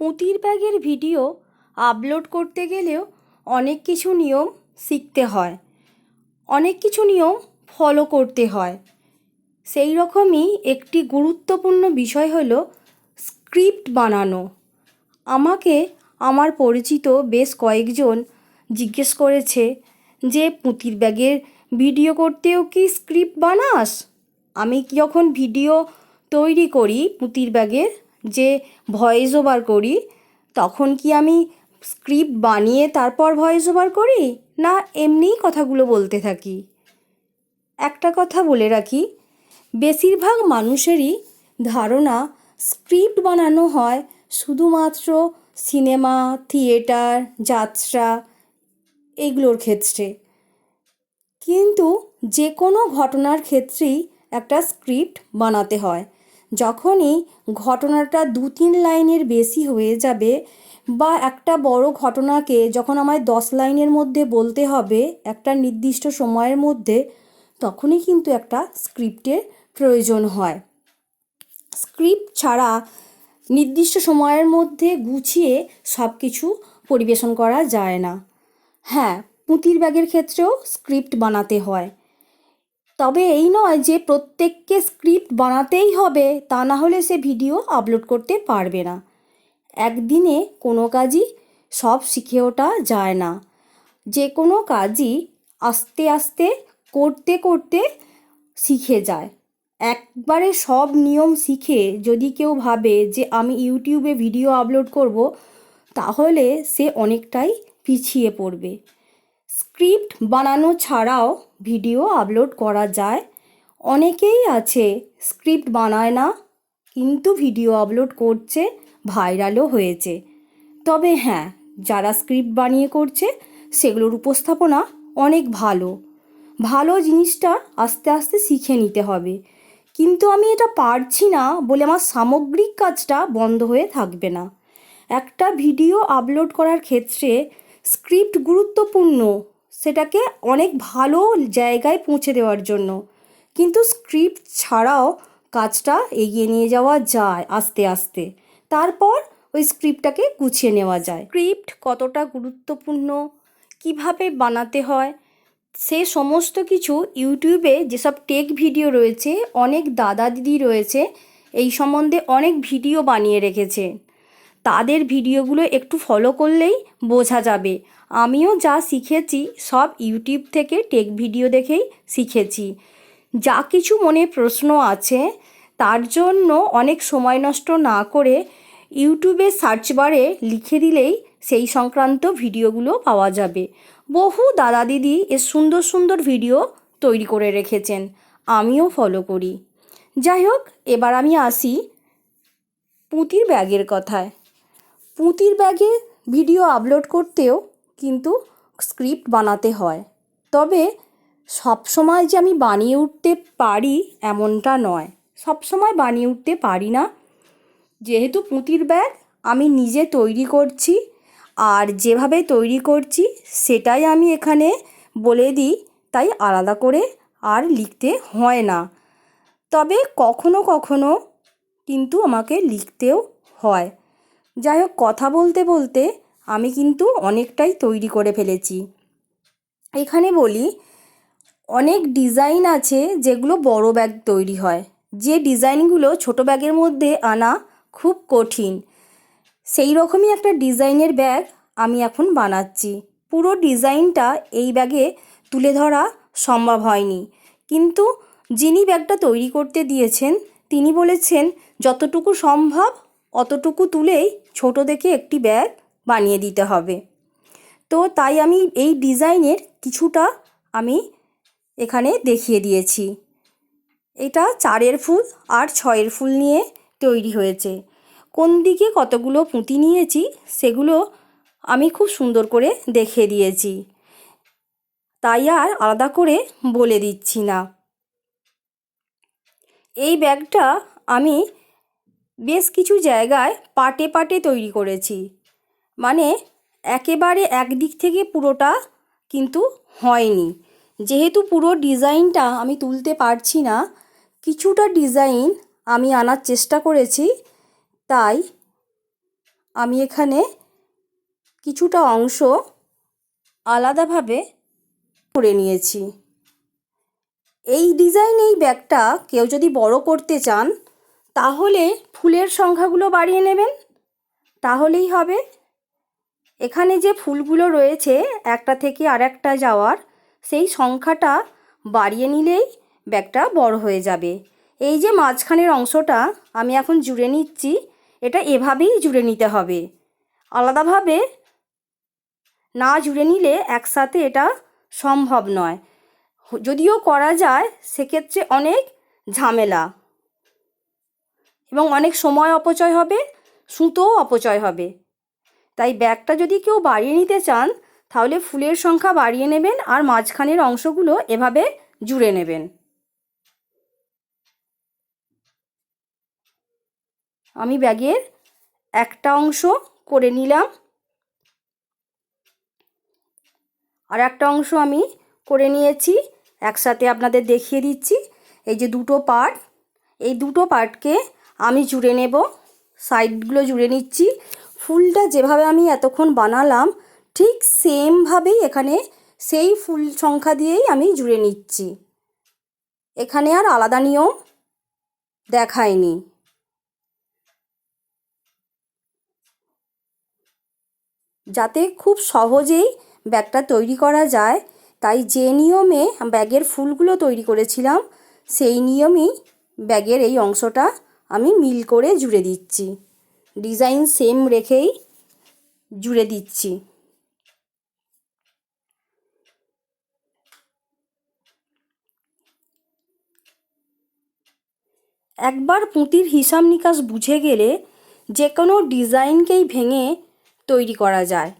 পুঁতির ব্যাগের video upload করতে গেলেও অনেক কিছু নিয়ম শিখতে হয়। অনেক কিছু নিয়ম ফলো করতে হয়। সেই রকমই একটি গুরুত্বপূর্ণ বিষয় হলো স্ক্রিপ্ট বানানো। আমাকে আমার পরিচিত বেশ কয়েকজন জিজ্ঞেস করেছে যে, পুঁতির ব্যাগের ভিডিও করতেও কি স্ক্রিপ্ট বানাস? আমি যখন ভিডিও তৈরি করি পুঁতির ব্যাগের যে ভয়েস ওভার করি, তখন কি আমি স্ক্রিপ্ট বানিয়ে তারপর ভয়েস ওভার করি? না, এমনিই কথাগুলো বলতে থাকি। একটা কথা বলে রাখি, বেশিরভাগ মানুষেরই ধারণা স্ক্রিপ্ট বানানো হয় শুধুমাত্র সিনেমা, থিয়েটার, যাত্রা এগুলোর ক্ষেত্রে। কিন্তু যে কোনো ঘটনার ক্ষেত্রেই একটা স্ক্রিপ্ট বানাতে হয়। যখনই ঘটনাটা দু তিন লাইনের বেশি হয়ে যাবে বা একটা বড় ঘটনাকে যখন আমায় দশ লাইনের মধ্যে বলতে হবে একটা নির্দিষ্ট সময়ের মধ্যে, তখনই কিন্তু একটা স্ক্রিপ্টের প্রয়োজন হয়। স্ক্রিপ্ট ছাড়া নির্দিষ্ট সময়ের মধ্যে গুছিয়ে সব কিছু পরিবেশন করা যায় না। হ্যাঁ পুঁতির ব্যাগের ক্ষেত্রেও স্ক্রিপ্ট বানাতে হয়। তবে এই নয় যে প্রত্যেককে স্ক্রিপ্ট বানাতেই হবে, তা না হলে সে ভিডিও আপলোড করতে পারবে না। একদিনে কোনো কাজই সব শিখে ওঠা যায় না। যে কোনো কাজই আস্তে আস্তে করতে করতে শিখে যায়। একবারে সব নিয়ম শিখে যদি কেউ ভাবে যে আমি ইউটিউবে ভিডিও আপলোড করব, তাহলে সে অনেকটাই পিছিয়ে পড়বে। স্ক্রিপ্ট বানানো ছাড়াও ভিডিও আপলোড করা যায়। অনেকেই আছে, স্ক্রিপ্ট বানায় না, কিন্তু ভিডিও আপলোড করছে, ভাইরালও হয়েছে। তবে হ্যাঁ যারা স্ক্রিপ্ট বানিয়ে করছে, সেগুলোর উপস্থাপনা অনেক ভালো। ভালো জিনিসটা আস্তে আস্তে শিখে নিতে হবে। কিন্তু আমি এটা পারছি না বলে আমার সামগ্রিক কাজটা বন্ধ হয়ে থাকবে না। একটা ভিডিও আপলোড করার ক্ষেত্রে স্ক্রিপ্ট গুরুত্বপূর্ণ সেটাকে অনেক ভালো জায়গায় পৌঁছে দেওয়ার জন্য। কিন্তু স্ক্রিপ্ট ছাড়াও কাজটা এগিয়ে নিয়ে যাওয়া যায় আস্তে আস্তে। তারপর ওই স্ক্রিপ্টটাকে গুছিয়ে নেওয়া যায়। স্ক্রিপ্ট কতটা গুরুত্বপূর্ণ, কীভাবে বানাতে হয়, সে সমস্ত কিছু ইউটিউবে যেসব টেক ভিডিও রয়েছে, অনেক দাদা দিদি রয়েছে, এই সম্বন্ধে অনেক ভিডিও বানিয়ে রেখেছে। তাদের ভিডিওগুলো একটু ফলো করলেই বোঝা যাবে। আমিও যা শিখেছি সব ইউটিউব থেকে টেক ভিডিও দেখেই শিখেছি। যা কিছু মনে প্রশ্ন আছে, তার জন্য অনেক সময় নষ্ট না করে ইউটিউবে সার্চ বারে লিখে দিলেই সেই সংক্রান্ত ভিডিওগুলো পাওয়া যাবে। বহু দাদা দিদি এ সুন্দর সুন্দর ভিডিও তৈরি করে রেখেছেন, আমিও ফলো করি। যাই হোক, এবার আমি আসি পুঁতির ব্যাগের কথায়। পুঁতির ব্যাগে ভিডিও আপলোড করতেও কিন্তু স্ক্রিপ্ট বানাতে হয়। তবে সব সময় যে আমি বানিয়ে উঠতে পারি এমনটা নয়। সব সময় বানিয়ে উঠতে পারি না। যেহেতু পুঁতির ব্যাগ আমি নিজে তৈরি করছি আর যেভাবে তৈরি করছি সেটাই আমি এখানে বলে দিই, তাই আলাদা করে আর লিখতে হয় না। তবে কখনো কখনো কিন্তু আমাকে লিখতেও হয়। যাই হোক কথা বলতে বলতে আমি কিন্তু অনেকটাই তৈরি করে ফেলেছি। এখানে বলি, অনেক ডিজাইন আছে যেগুলো বড় ব্যাগ তৈরি হয়। যে ডিজাইনগুলো ছোট ব্যাগের মধ্যে আনা খুব কঠিন। সেই রকমই একটা ডিজাইনের ব্যাগ আমি এখন বানাচ্ছি। পুরো ডিজাইনটা এই ব্যাগে তুলে ধরা সম্ভব হয়নি। কিন্তু যিনি ব্যাগটা তৈরি করতে দিয়েছেন, তিনি বলেছেন, যতটুকু সম্ভব অতটুকু তুলেই ছোট দেখে একটি ব্যাগ বানিয়ে দিতে হবে। তো তাই আমি এই ডিজাইনের কিছুটা আমি এখানে দেখিয়ে দিয়েছি। এটা চারের ফুল আর ছয়ের ফুল নিয়ে তৈরি হয়েছে। কোন দিকে কতগুলো পুঁতি নিয়েছি সেগুলো আমি খুব সুন্দর করে দেখে দিয়েছি। তাই আর আলাদা করে বলে দিচ্ছি না। এই ব্যাগটা আমি বেশ কিছু জায়গায় পাটে পাটে তৈরি করেছি। মানে একেবারে একদিক থেকে পুরোটা কিন্তু হয়নি। যেহেতু পুরো ডিজাইনটা আমি তুলতে পারছি না, কিছুটা ডিজাইন আমি আনার চেষ্টা করেছি, তাই আমি এখানে কিছুটা অংশ আলাদাভাবে করে নিয়েছি। এই ডিজাইন, এই ব্যাগটা কেউ যদি বড় করতে চান তাহলে ফুলের সংখ্যাগুলো বাড়িয়ে নেবেন। তাহলেই হবে। এখানে যে ফুলগুলো রয়েছে, একটা থেকে আর একটা যাওয়ার, সেই সংখ্যাটা বাড়িয়ে নিলেই ব্যাগটা বড় হয়ে যাবে। এই যে মাঝখানের অংশটা আমি এখন জুড়ে নিচ্ছি, এটা এভাবেই জুড়ে নিতে হবে। আলাদাভাবে না জুড়ে নিলে একসাথে এটা সম্ভব নয়। যদিও করা যায়, সেক্ষেত্রে অনেক ঝামেলা। এবং অনেক সময় অপচয় হবে, সুতোও অপচয় হবে। তাই ব্যাগটা যদি কেউ বাড়িয়ে নিতে চান, তাহলে ফুলের সংখ্যা বাড়িয়ে নেবেন আর মাঝখানের অংশগুলো এভাবে জুড়ে নেবেন। আমি ব্যাগের একটা অংশ করে নিলাম। আর একটা অংশ আমি করে নিয়েছি, একসাথে আপনাদের দেখিয়ে দিচ্ছি। এই যে দুটো পার্ট, এই দুটো পার্টকে আমি জুড়ে নেব, সাইডগুলো জুড়ে নিচ্ছি। ফুলটা যেভাবে আমি এতক্ষণ বানালাম, ঠিক সেমভাবেই এখানে সেই ফুল সংখ্যা দিয়েই আমি জুড়ে নিচ্ছি। এখানে আর আলাদা নিয়ম দেখায়নি। যাতে খুব সহজেই ব্যাগটা তৈরি করা যায়, তাই যে নিয়মে ব্যাগের ফুলগুলো তৈরি করেছিলাম, সেই নিয়মেই ব্যাগের এই অংশটা আমি মিল করে জুড়ে দিচ্ছি। ডিজাইন সেম রেখেই জুড়ে দিচ্ছি। একবার পুঁতির হিসাব নিকাশ বুঝে গেলে যে কোনো ডিজাইনকেই ভেঙে তৈরি করা যায়।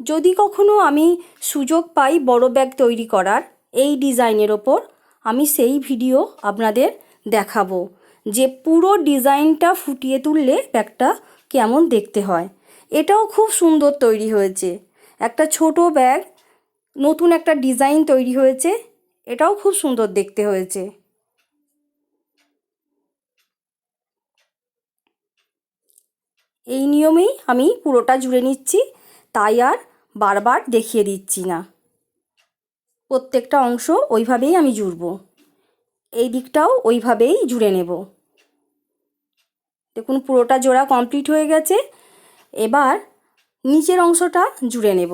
যদি কখনো আমি সুযোগ পাই বড় ব্যাগ তৈরি করার, এই ডিজাইনের ওপর আমি সেই ভিডিও আপনাদের দেখাবো। যে পুরো ডিজাইনটা ফুটিয়ে তুললে ব্যাগটা কেমন দেখতে হয়। এটাও খুব সুন্দর তৈরি হয়েছে। একটা ছোট ব্যাগ, নতুন একটা ডিজাইন তৈরি হয়েছে। এটাও খুব সুন্দর দেখতে হয়েছে। এই নিয়মেই আমি পুরোটা জুড়ে নিচ্ছি। তাই আর বারবার দেখিয়ে দিচ্ছি না। প্রত্যেকটা অংশ ওইভাবেই আমি জুড়ব। এই দিকটাও ওইভাবেই জুড়ে নেব। দেখুন পুরোটা জোড়া কমপ্লিট হয়ে গেছে। এবার নিচের অংশটা জুড়ে নেব।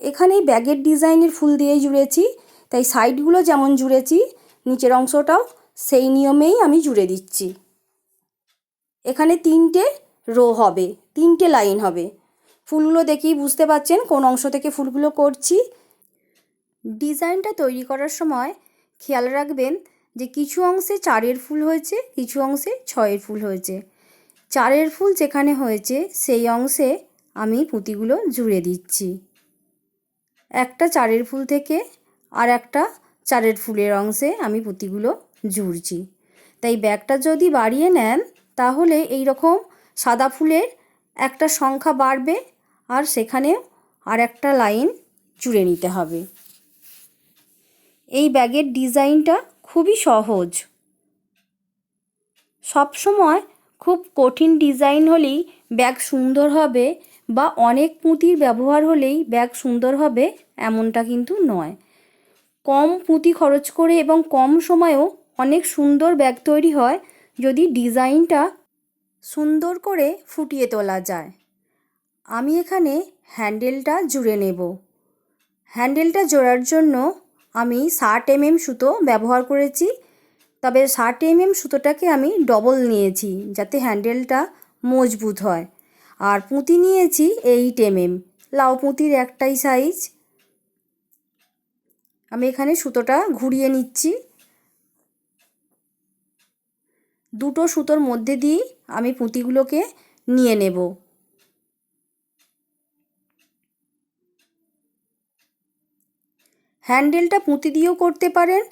এখানে ব্যাগের ডিজাইনের ফুল দিয়েই জুড়েছি। তাই সাইডগুলো যেমন জুড়েছি, নিচের অংশটাও সেই নিয়মেই আমি জুড়ে দিচ্ছি। এখানে তিনটে রো হবে, তিনটে লাইন হবে। ফুলগুলো দেখেই বুঝতে পাচ্ছেন কোন অংশ থেকে ফুলগুলো করছি। ডিজাইনটা তৈরি করার সময় খেয়াল রাখবেন যে কিছু অংশে চারের ফুল হয়েছে, কিছু অংশে ছয়ের ফুল হয়েছে। চারের ফুল যেখানে হয়েছে, সেই অংশে আমি পুঁতিগুলো জুড়ে দিচ্ছি। একটা চারের ফুল থেকে আর একটা চারের ফুলের অংশে আমি পুঁতিগুলো জুড়ছি। তাই ব্যাগটা যদি বাড়িয়ে নেন, তাহলে এই রকম সাদা ফুলের একটা সংখ্যা বাড়বে আর সেখানে আর একটা লাইন জুড়ে নিতে হবে। এই ব্যাগের ডিজাইনটা খুবই সহজ। সবসময় খুব কঠিন ডিজাইন হলেই ব্যাগ সুন্দর হবে বা অনেক পুঁতির ব্যবহার হলেই ব্যাগ সুন্দর হবে এমনটা কিন্তু নয়। কম পুঁতি খরচ করে এবং কম সময়েও অনেক সুন্দর ব্যাগ তৈরি হয় যদি ডিজাইনটা সুন্দর করে ফুটিয়ে তোলা যায়। আমি এখানে হ্যান্ডেলটা জুড়ে নেব। হ্যান্ডেলটা জোড়ার জন্য আমি ষাট এমএম সুতো ব্যবহার করেছি। তবে ষাট এমএম সুতোটাকে আমি ডবল নিয়েছি যাতে হ্যান্ডেলটা মজবুত হয়। আর পুঁতি নিয়েছি এইট এমএম। লাউ পুঁতির একটাই সাইজ আমি এখানে সুতোটা ঘুরিয়ে নিচ্ছি। দুটো সুতোর মধ্যে দিয়েই আমি পুঁতিগুলোকে নিয়ে নেব। হ্যান্ডেলটা পুঁতি দিয়েও করতে পারেন।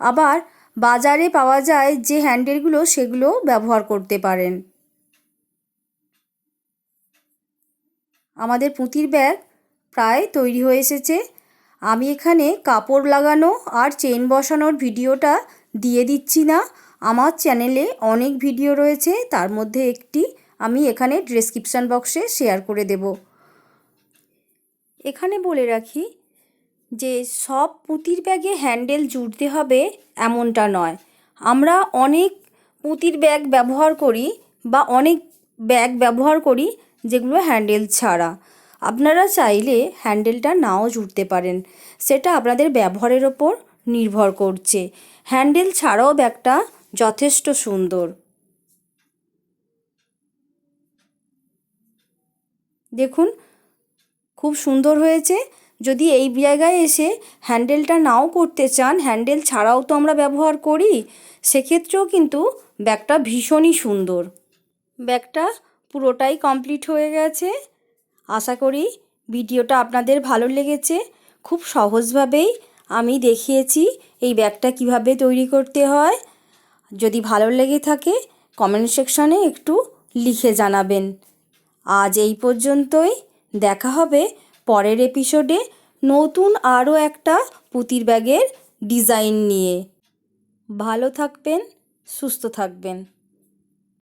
আবার বাজারে পাওয়া যায় যে হ্যান্ডেলগুলো সেগুলো ব্যবহার করতে পারেন। আমাদের পুঁতির ব্যাগ প্রায় তৈরি হয়ে এসেছে। আমি এখানে কাপড় লাগানো আর চেন বসানোর ভিডিওটা দিয়ে দিচ্ছি না। আমার চ্যানেলে অনেক ভিডিও রয়েছে, তার মধ্যে একটি আমি এখানে ডেসক্রিপশান বক্সে শেয়ার করে দেব। এখানে বলে রাখি যে সব পুঁতির ব্যাগে হ্যান্ডেল জুড়তে হবে এমনটা নয়। আমরা অনেক পুঁতির ব্যাগ ব্যবহার করি বা অনেক ব্যাগ ব্যবহার করি যেগুলো হ্যান্ডেল ছাড়া। আপনারা চাইলে হ্যান্ডেলটা নাও জুড়তে পারেন। সেটা আপনাদের ব্যবহারের ওপর নির্ভর করছে। হ্যান্ডেল ছাড়াও ব্যাগটা যথেষ্ট সুন্দর। দেখুন, খুব সুন্দর হয়েছে। যদি এই জায়গায় এসে হ্যান্ডেলটা নাও করতে চান, হ্যান্ডেল ছাড়াও তো আমরা ব্যবহার করি, সেক্ষেত্রেও কিন্তু ব্যাগটা ভীষণই সুন্দর। ব্যাগটা পুরোটাই কমপ্লিট হয়ে গেছে। আশা করি ভিডিওটা আপনাদের ভালো লেগেছে। খুব সহজভাবেই আমি দেখিয়েছি এই ব্যাগটা কীভাবে তৈরি করতে হয়। যদি ভালো লেগে থাকে কমেন্ট সেকশানে একটু লিখে জানাবেন। আজ এই পর্যন্তই। দেখা হবে পরের এপিসোডে নতুন আরও একটা পুতির ব্যাগের ডিজাইন নিয়ে। ভালো থাকবেন সুস্থ থাকবেন।